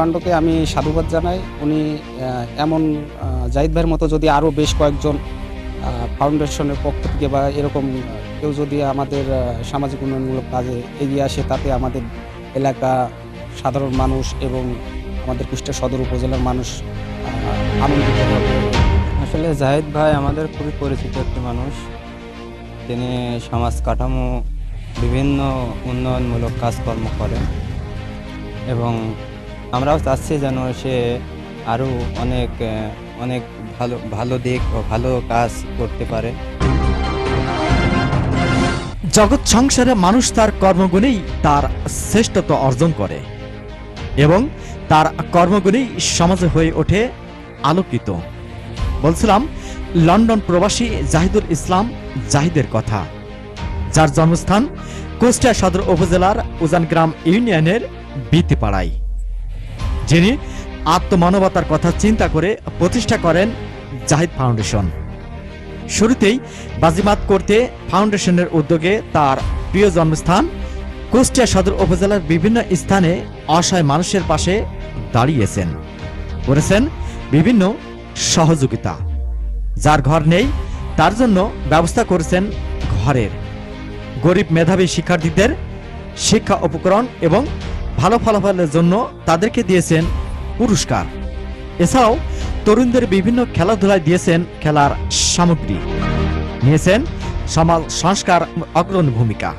কর্মকাণ্ডকে আমি সাধুবাদ জানাই। উনি এমন জাহিদ ভাইয়ের মতো যদি আরও বেশ কয়েকজন ফাউন্ডেশনের পক্ষ থেকে বা এরকম কেউ যদি আমাদের সামাজিক উন্নয়নমূলক কাজে এগিয়ে আসে, তাতে আমাদের এলাকা সাধারণ মানুষ এবং আমাদের কুষ্টিয়া সদর উপজেলার মানুষ আনন্দিত হবে। আসলে জাহিদ ভাই আমাদের খুবই পরিচিত একটি মানুষ। তিনি সমাজ কাঠামো, বিভিন্ন উন্নয়নমূলক কাজকর্ম করেন এবং আমরাও চাচ্ছি যেন সে আরও অনেক অনেক ভালো ভালো দিক ও ভালো কাজ করতে পারে। জগৎ সংসারে মানুষ তার কর্মগুণেই তার শ্রেষ্ঠত্ব অর্জন করে এবং তার কর্মগুণেই সমাজে হয়ে ওঠে আলোকিত। বলছিলাম, লন্ডন প্রবাসী জাহিদুল ইসলাম জাহিদের কথা। যার জন্মস্থান কুষ্টিয়া সদর উপজেলার উজানগ্রাম ইউনিয়নের বিতিপাড়ায় যিনি আত্মমানবতার কথা চিন্তা করে প্রতিষ্ঠা করেন জাহিদ ফাউন্ডেশন। শুরুতেই বাজিমাত করতে ফাউন্ডেশনের উদ্যোগে তার প্রিয় জন্মস্থান কুষ্টিয়া সদর উপজেলার বিভিন্ন স্থানে অসহায় মানুষের পাশে দাঁড়িয়েছেন। করেছেন বিভিন্ন সহযোগিতা। যার ঘর নেই, তার জন্য ব্যবস্থা করেছেন ঘরের। গরিব মেধাবী শিক্ষার্থীদের শিক্ষা উপকরণ এবং ভালো ফলাফলের জন্য তাদেরকে দিয়েছেন পুরস্কার। এছাড়াও তরুণদের বিভিন্ন খেলাধুলায় দিয়েছেন খেলার সামগ্রী। নিয়েছেন সমাজ সংস্কার অগ্রণী ভূমিকা।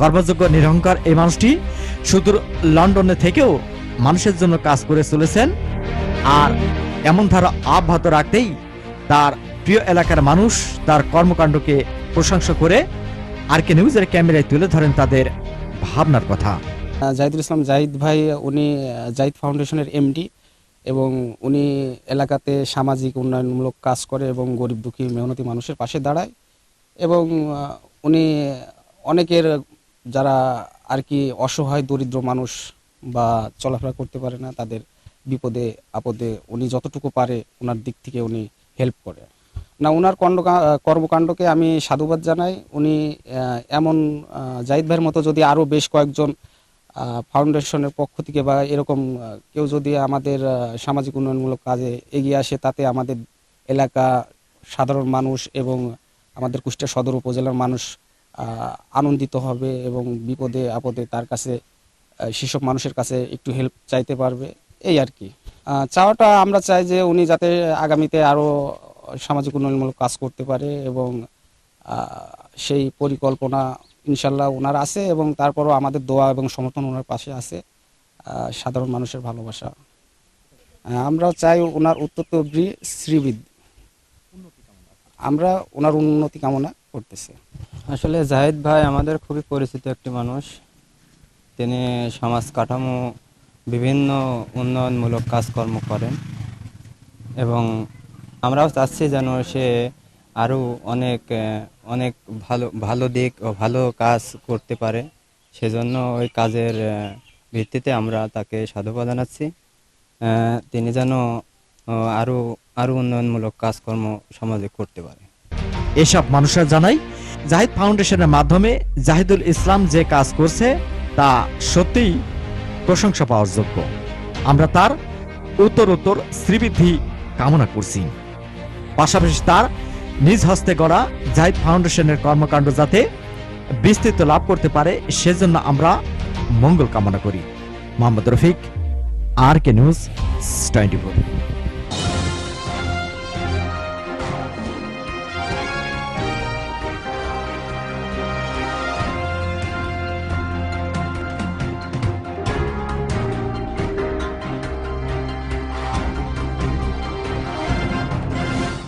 কর্মযোগ্য নিরহংকার এই মানুষটি সুদূর লন্ডনে থেকেও মানুষের জন্য কাজ করে চলেছেন আর এমন ধারা অব্যাহত রাখতেই তার প্রিয় এলাকার মানুষ তার কর্মকাণ্ডকে প্রশংসা করে আর কে নিউজের ক্যামেরায় তুলে ধরেন তাদের ভাবনার কথা। জাহিদুল ইসলাম জাহিদ ভাই, উনি জাহিদ ফাউন্ডেশনের এমডি এবং উনি এলাকাতে সামাজিক উন্নয়নমূলক কাজ করে এবং গরিব দুঃখী মেহনতি মানুষের পাশে দাঁড়ায়। এবং উনি অনেকের যারা আর কি অসহায়, দরিদ্র মানুষ বা চলাফেরা করতে পারে না, তাদের বিপদে, আপদে উনি যতটুকু পারে ওনার দিক থেকে উনি হেল্প করে। না ওনার কণ্ড কর্মকাণ্ডকে আমি সাধুবাদ জানাই। উনি এমন জাহিদ ভাইয়ের মতো যদি আরও বেশ কয়েকজন ফাউন্ডেশনের পক্ষ থেকে বা এরকম কেউ যদি আমাদের সামাজিক উন্নয়নমূলক কাজে এগিয়ে আসে, তাতে আমাদের এলাকা সাধারণ মানুষ এবং আমাদের কুষ্টিয়া সদর উপজেলার মানুষ আনন্দিত হবে এবং বিপদে, আপদে তার কাছে সেসব মানুষের কাছে একটু হেল্প চাইতে পারবে, এই আর কি। চাওয়াটা আমরা চাই যে উনি যাতে আগামীতে আরও সামাজিক উন্নয়নমূলক কাজ করতে পারে এবং সেই পরিকল্পনা ইনশাল্লাহ ওনার আছে এবং তারপরও আমাদের দোয়া এবং সমর্থন ওনার পাশে আছে সাধারণ মানুষের ভালোবাসা। আমরাও চাই ওনার উত্তরবৃ শ্রীবিদ। আমরা ওনার উন্নতি কামনা করতেছি। আসলে জাহিদ ভাই আমাদের খুবই পরিচিত একটি মানুষ। তিনি সমাজ কাঠামো বিভিন্ন উন্নয়নমূলক কাজকর্ম করেন এবং আমরাও চাচ্ছি যেন সে আরও অনেক অনেক ভালো ভালো দিক ভালো কাজ করতে পারে। সেজন্য ওই কাজের ভিত্তিতে আমরা তাকে সাধুবাদ জানাচ্ছি। তিনি যেন আরও আরও উন্নয়নমূলক কাজকর্ম সমাজে করতে পারে। এসব মানুষরা জানাই জাহিদ ফাউন্ডেশনের মাধ্যমে জাহিদুল ইসলাম যে কাজ করছে, তা সত্যিই প্রশংসা পাওয়ার যোগ্য। আমরা তার উত্তর উত্তর শ্রীবৃদ্ধি কামনা করছি। পাশাপাশি তার নিজ হস্তে গড়া জাহিদ ফাউন্ডেশনের কর্মকাণ্ড যাতে বিস্তৃত লাভ করতে পারে, সেজন্য আমরা মঙ্গল কামনা করি। Mohammad Rafiq, R K news twenty